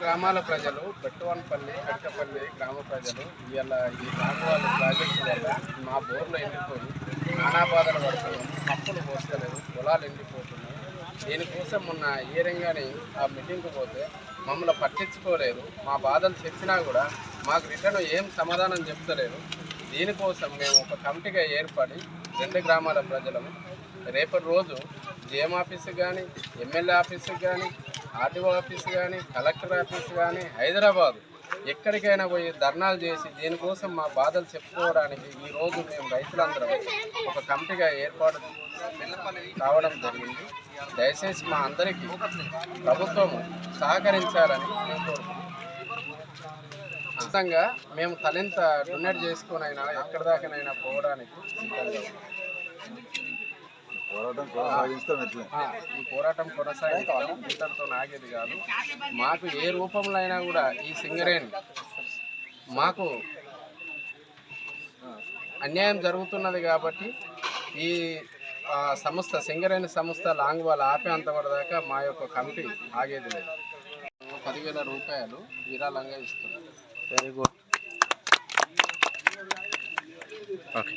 గ్రామాల ప్రజలు బెట్టువన్పల్లి కడకపల్లి గ్రామ ప్రజలు ఇవాళ ఈ రామవాళ్ళ ప్రాజెక్టు వల్ల మా బోర్లు ఎండిపోయి నానా బాధలు పడుతున్నాం పప్పులు పోస్తలేవు పొలాలు ఎండిపోతున్నాయి. దీనికోసం మొన్న ఏరంగానే ఆ మీటింగ్కి పోతే మమ్మల్ని పట్టించుకోలేరు మా బాధలు చెప్పినా కూడా మాకు రిటర్న్ ఏం సమాధానం చెప్తలేరు దీనికోసం మేము ఒక కమిటీగా ఏర్పడి రెండు గ్రామాల ప్రజలము రేపటి రోజు జేఎం ఆఫీస్కి కానీ ఎమ్మెల్యే ఆఫీస్కి కానీ ఆర్టీఓ ఆఫీస్ కానీ కలెక్టర్ ఆఫీస్ కానీ హైదరాబాద్ ఎక్కడికైనా పోయి ధర్నాలు చేసి దీనికోసం మా బాధలు చెప్పుకోవడానికి ఈరోజు మేము రైతులందరం ఒక కమిటీగా ఏర్పాటు కావడం జరిగింది. దయచేసి మా అందరికీ ప్రభుత్వం సహకరించాలని మేము కోరుకుంటున్నాం. ఖచ్చితంగా మేము తలెంత డొనేట్ చేసుకునైనా ఎక్కడి దాకానైనా పోవడానికి సిద్ధంగా పోరాటం కొనసాగిస్తాం ఎట్లా ఆ, ఈ పోరాటం కొనసాగిస్తాం. ఇంతటితో ఆగేది కాదు. మాకు ఏ రూపంలో అయినా కూడా ఈ సింగరేణి మాకు అన్యాయం జరుగుతున్నది కాబట్టి ఈ సంస్థ సింగరేణి సంస్థ లాంగ్ వాళ్ళు ఆపేంత వరదాకా మా యొక్క కమిటీ ఆగేది లేదు. పదివేల రూపాయలు విరాళంగా ఇస్తున్నారు వెరీ గుడ్ ఓకే